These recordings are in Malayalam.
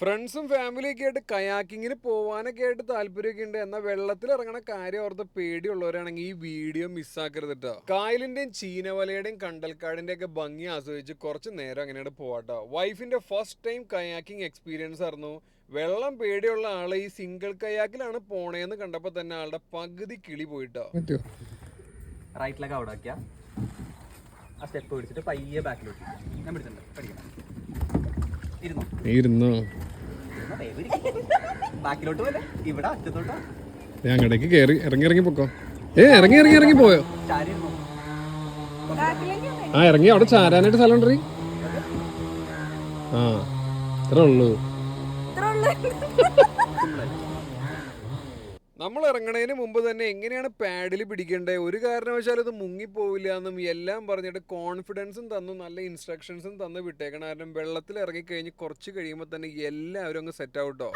ഫ്രണ്ട്സും ഫാമിലിയൊക്കെ ആയിട്ട് കയാക്കിങ്ങിന് പോവാനൊക്കെ ആയിട്ട് താല്പര്യമൊക്കെ ഉണ്ട്. എന്നാൽ വെള്ളത്തിൽ ഇറങ്ങണ കാര്യം ഓർത്ത് പേടിയുള്ളവരാണെങ്കിൽ ഈ വീഡിയോ മിസ്സാക്കരുത് കേട്ടോ കായലിന്റെയും ചീനവലയുടെയും കണ്ടൽക്കാടിന്റെ ഒക്കെ ഭംഗി ആസ്വദിച്ച് കുറച്ച് നേരം അങ്ങനെയാണ് പോവാട്ടോ വൈഫിന്റെ ഫസ്റ്റ് ടൈം കയാക്കിംഗ് എക്സ്പീരിയൻസ് ആയിരുന്നു. വെള്ളം പേടിയുള്ള ആൾ ഈ സിംഗിൾ കയാക്കിലാണ് പോണേന്ന് കണ്ടപ്പോൾ തന്നെ ആളുടെ പകുതി കിളി പോയിട്ടോ റൈറ്റിലേക്ക് അവിടെ ആ സ്റ്റെപ്പ് പിടിച്ചിട്ട് പയ്യെ ബാക്കിലോട്ട് ഞാൻ പിടിച്ചിട്ടുണ്ട്. ഇരുന്നോ? ബാക്കിലോട്ട് പോലെ ഇവിടെ ഞാൻ അങ്ങടേക്ക് കയറി ഇറങ്ങി ഇറങ്ങി പൊക്കോ. ഏ ഇറങ്ങി ഇറങ്ങി ഇറങ്ങി പോയോ? ചാരി ഇരുന്നോ ആ ഇറങ്ങി അവിടെ ചാരാനായിട്ട് സ്ഥലം ഉണ്ടറി ആ ഇത്രേ ഉള്ളൂ. നമ്മൾ ഇറങ്ങണതിന് മുമ്പ് തന്നെ എങ്ങനെയാണ് പാഡിൽ പിടിക്കേണ്ടത് ഒരു കാരണവശാലും ഇത് മുങ്ങിപ്പോവില്ല എന്നും എല്ലാം പറഞ്ഞിട്ട് കോൺഫിഡൻസും തന്നു നല്ല ഇൻസ്ട്രക്ഷൻസും തന്ന് വിട്ടേക്കണം. കാരണം വെള്ളത്തിൽ ഇറങ്ങിക്കഴിഞ്ഞ് കുറച്ച് കഴിയുമ്പോൾ തന്നെ എല്ലാവരും അങ്ങ് സെറ്റ് ആവട്ടോ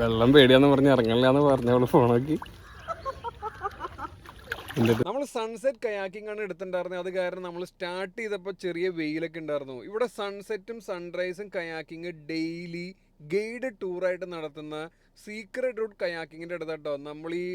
വെള്ളം പേടിയാന്ന് പറഞ്ഞ് ഇറങ്ങില്ല എന്ന് പറഞ്ഞവൾ ഫോണാക്കി നമ്മൾ സൺസെറ്റ് കയാക്കിംഗ് ആണ് എടുത്തിട്ടുണ്ടായിരുന്നത് അത് കാരണം നമ്മൾ സ്റ്റാർട്ട് ചെയ്തപ്പോൾ ചെറിയ വെയിലൊക്കെ ഉണ്ടായിരുന്നു. ഇവിടെ സൺസെറ്റും സൺറൈസും കയാക്കിങ് ഡെയിലി ഗൈഡ് ടൂറായിട്ട് നടത്തുന്ന സീക്രട്ട് റൂട്ട് കയാക്കിങ്ങിന്റെ അടുത്താട്ടോ നമ്മൾ ഈ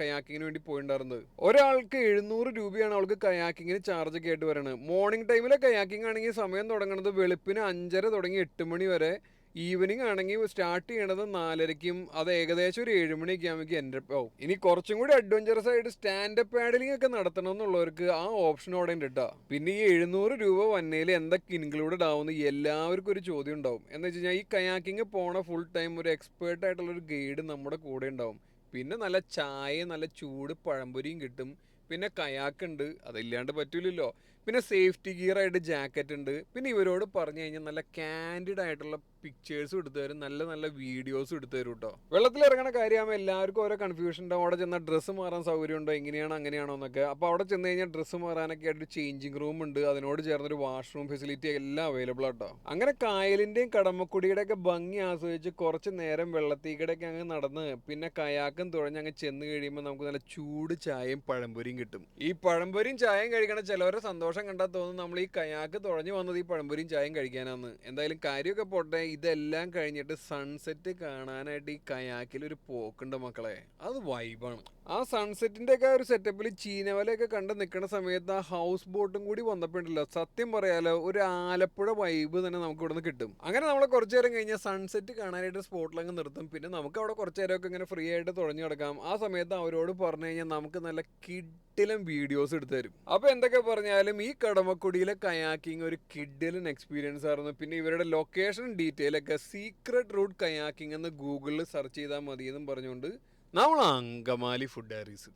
കയാക്കിങ്ങിന് വേണ്ടി പോയിട്ടുണ്ടായിരുന്നത് ഒരാൾക്ക് എഴുന്നൂറ് രൂപയാണ് അവൾക്ക് കയാക്കിങ്ങിന് ചാർജ് ഒക്കെ ആയിട്ട് വരണത്. മോർണിംഗ് ടൈമിലെ കയാക്കിംഗ് ആണെങ്കിൽ സമയം തുടങ്ങുന്നത് വെളുപ്പിന് അഞ്ചര തുടങ്ങി എട്ട് മണി വരെ ഈവനിങ് ആണെങ്കിൽ സ്റ്റാർട്ട് ചെയ്യണത് നാലരയ്ക്കും അത് ഏകദേശം ഒരു ഏഴ് മണിയൊക്കെ ആകുമ്പോൾ എന്റെ ആവും ഇനി കുറച്ചും കൂടി അഡ്വഞ്ചറസ് ആയിട്ട് സ്റ്റാൻഡപ്പ് പാഡലിംഗ് ഒക്കെ നടത്തണം എന്നുള്ളവർക്ക് ആ ഓപ്ഷൻ അവിടെ ഉണ്ട് കേട്ടോ പിന്നെ ഈ എഴുന്നൂറ് രൂപ വന്നതിൽ എന്തൊക്കെ ഇൻക്ലൂഡഡ് ആവുന്ന എല്ലാവർക്കും ഒരു ചോദ്യം ഉണ്ടാവും. എന്ന് വെച്ച് കഴിഞ്ഞാൽ ഈ കയാക്കിങ് പോണ ഫുൾ ടൈം ഒരു എക്സ്പേർട്ട് ആയിട്ടുള്ള ഒരു ഗൈഡ് നമ്മുടെ കൂടെ ഉണ്ടാവും. പിന്നെ നല്ല ചായ നല്ല ചൂട് പഴംപൊരിയും കിട്ടും. പിന്നെ കയാക്ക് ഉണ്ട് അതില്ലാണ്ട് പറ്റൂലല്ലോ. പിന്നെ സേഫ്റ്റി ഗിയറായിട്ട് ജാക്കറ്റ് ഉണ്ട്. പിന്നെ ഇവരോട് പറഞ്ഞു കഴിഞ്ഞാൽ നല്ല കാൻഡിഡ് ആയിട്ടുള്ള പിക്ചേഴ്സും എടുത്തു തരും നല്ല നല്ല വീഡിയോസും എടുത്തു തരും കേട്ടോ വെള്ളത്തിൽ ഇറങ്ങണ കാര്യമാകുമ്പോൾ എല്ലാവർക്കും ഓരോ കൺഫ്യൂഷൻ ഉണ്ടാവും. അവിടെ ചെന്നാൽ ഡ്രസ്സ് മാറാൻ സൗകര്യം ഉണ്ടോ? എങ്ങനെയാണോ അങ്ങനെയാണോ എന്നൊക്കെ. അപ്പോൾ അവിടെ ചെന്ന് കഴിഞ്ഞാൽ ഡ്രസ്സ് മാറാനൊക്കെ ആയിട്ട് ചേഞ്ചിങ് റൂം ഉണ്ട്. അതിനോട് ചേർന്നൊരു വാഷ്റൂം ഫെസിലിറ്റി എല്ലാം അവൈലബിൾ ആട്ടോ അങ്ങനെ കായലിന്റെയും കടമക്കുടിയുടെ ഒക്കെ ഭംഗി ആസ്വദിച്ച് കുറച്ച് നേരം വെള്ളത്തീക്കടയൊക്കെ അങ്ങ് നടന്ന് പിന്നെ കയാക്കും തുഴഞ്ഞ് അങ്ങ് ചെന്ന് കഴിയുമ്പോൾ നമുക്ക് നല്ല ചൂട് ചായയും പഴംപൊരിയും കിട്ടും. ഈ പഴംപൊരിയും ചായയും കഴിക്കണ ചിലവരെ സന്തോഷം കണ്ടാൽ തോന്നും നമ്മൾ ഈ കയാക്ക് തുഴഞ്ഞു വന്നത് ഈ പഴംപൊരിയും ചായയും കഴിക്കാനാന്ന്. എന്തായാലും കാര്യമൊക്കെ പോട്ടെ ഇതെല്ലാം കഴിഞ്ഞിട്ട് സൺസെറ്റ് കാണാനായിട്ട് ഈ കയാക്കിൽ ഒരു പോക്കുണ്ട് മക്കളെ. അത് വൈബാണ് ആ സൺസെറ്റിന്റെ ഒക്കെ ഒരു സെറ്റപ്പിൽ ചീനവലയൊക്കെ കണ്ട് നിൽക്കുന്ന സമയത്ത് ആ ഹൗസ് ബോട്ടും കൂടി വന്നപ്പോണ്ടല്ലോ. സത്യം പറയാലോ ഒരു ആലപ്പുഴ വൈബ് തന്നെ നമുക്ക് ഇവിടെ നിന്ന് കിട്ടും. അങ്ങനെ നമ്മൾ കുറച്ചു നേരം കഴിഞ്ഞാൽ സൺസെറ്റ് കാണാനായിട്ട് സ്പോട്ടിലങ്ങ് നിർത്തും. പിന്നെ നമുക്ക് അവിടെ കുറച്ചു നേരമൊക്കെ ഇങ്ങനെ ഫ്രീ ആയിട്ട് തുഴഞ്ഞു കിടക്കാം ആ സമയത്ത് അവരോട് പറഞ്ഞു കഴിഞ്ഞാൽ നമുക്ക് നല്ല കിട്ടിലും വീഡിയോസ് എടുത്തു തരും. അപ്പൊ എന്തൊക്കെ പറഞ്ഞാലും ഈ കടമക്കുടിയിലെ കയാക്കിംഗ് ഒരു കിഡിലൻ എക്സ്പീരിയൻസ് ആയിരുന്നു. പിന്നെ ഇവരുടെ ലൊക്കേഷൻ ഡീറ്റെയിൽ ഒക്കെ സീക്രട്ട് റൂട്ട് കയാക്കിംഗ് എന്ന് ഗൂഗിളിൽ സെർച്ച് ചെയ്താൽ മതി എന്നും പറഞ്ഞുകൊണ്ട് നമ്മൾ അങ്കമാലി ഫുഡ് ഡയറീസ്